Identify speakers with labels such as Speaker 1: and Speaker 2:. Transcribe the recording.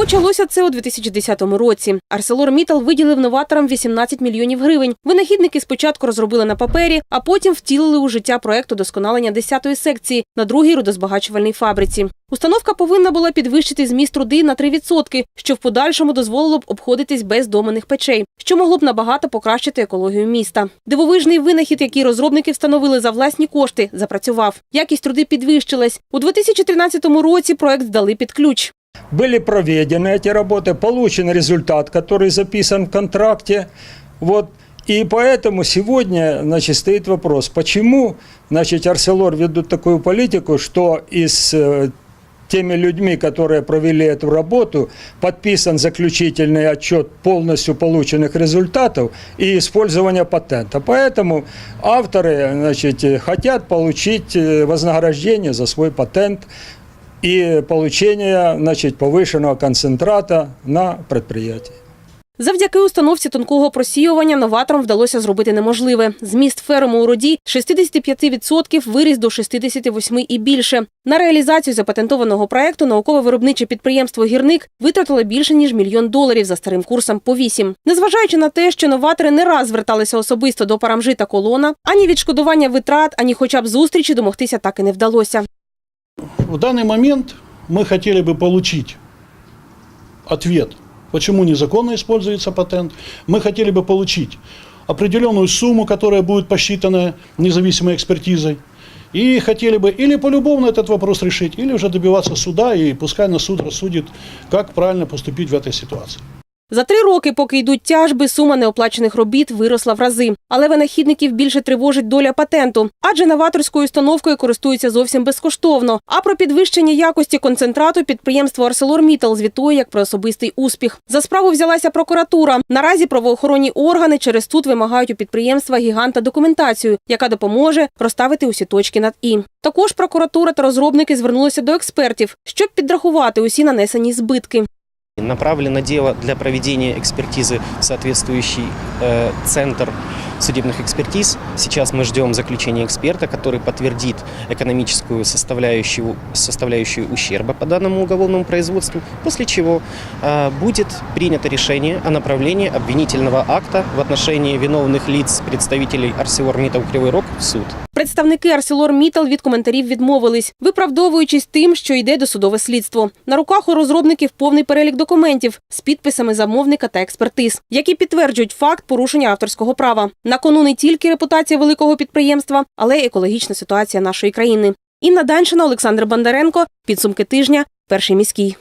Speaker 1: Почалося це у 2010 році. ArcelorMittal виділив новаторам 18 мільйонів гривень. Винахідники спочатку розробили на папері, а потім втілили у життя проект удосконалення 10-ї секції на другій рудозбагачувальній фабриці. Установка повинна була підвищити зміст руди на 3%, що в подальшому дозволило б обходитись без доменних печей, що могло б набагато покращити екологію міста. Дивовижний винахід, який розробники встановили за власні кошти, запрацював. Якість труди підвищилась. У 2013 році проект здали під ключ.
Speaker 2: Были проведены эти работы, получен результат, который записан в контракте. Вот. И поэтому сегодня значит, стоит вопрос, почему значит, Арселор ведут такую политику, что из э, теми людьми, которые провели эту работу, подписан заключительный отчет полностью полученных результатов и использования патента. Поэтому авторы значит, э, хотят получить э, вознаграждение за свой патент и получение значит, повышенного концентрата на предприятии.
Speaker 1: Завдяки установці тонкого просіювання новаторам вдалося зробити неможливе. Зміст ферму у роді з 65% виріс до 68% і більше. На реалізацію запатентованого проекту науково-виробниче підприємство «Гірник» витратило більше ніж мільйон доларів за старим курсом по 8. Незважаючи на те, що новатори не раз зверталися особисто до парамжи та колона, ані відшкодування витрат, ані хоча б зустрічі домогтися так і не вдалося.
Speaker 3: В данный момент мы хотели бы получить ответ, почему незаконно используется патент. Мы хотели бы получить определенную сумму, которая будет посчитана независимой экспертизой. И хотели бы или полюбовно этот вопрос решить, или уже добиваться суда, и пускай на суд рассудит, как правильно поступить в этой ситуации.
Speaker 1: За три роки, поки йдуть тяжби, сума неоплачених робіт виросла в рази. Але винахідників більше тривожить доля патенту, адже новаторською установкою користуються зовсім безкоштовно. А про підвищення якості концентрату підприємство ArcelorMittal звітує як про особистий успіх. За справу взялася прокуратура. Наразі правоохоронні органи через суд вимагають у підприємства гіганта документацію, яка допоможе розставити усі точки над і. Також прокуратура та розробники звернулися до експертів, щоб підрахувати усі нанесені збитки.
Speaker 4: Направлено дело для проведения экспертизы в соответствующий э, центр судебных экспертиз. Сейчас мы ждем заключения эксперта, который подтвердит экономическую составляющую, составляющую ущерба по данному уголовному производству, после чего э, будет принято решение о направлении обвинительного акта в отношении виновных лиц, представителей ArcelorMittal Кривой Рог в суд.
Speaker 1: Представники ArcelorMittal від коментарів відмовились, виправдовуючись тим, що йде досудове слідство. На руках у розробників повний перелік документів з підписами замовника та експертиз, які підтверджують факт порушення авторського права. На кону не тільки репутація великого підприємства, але й екологічна ситуація нашої країни. Інна Даншина, Олександр Бондаренко. Підсумки тижня. Перший міський.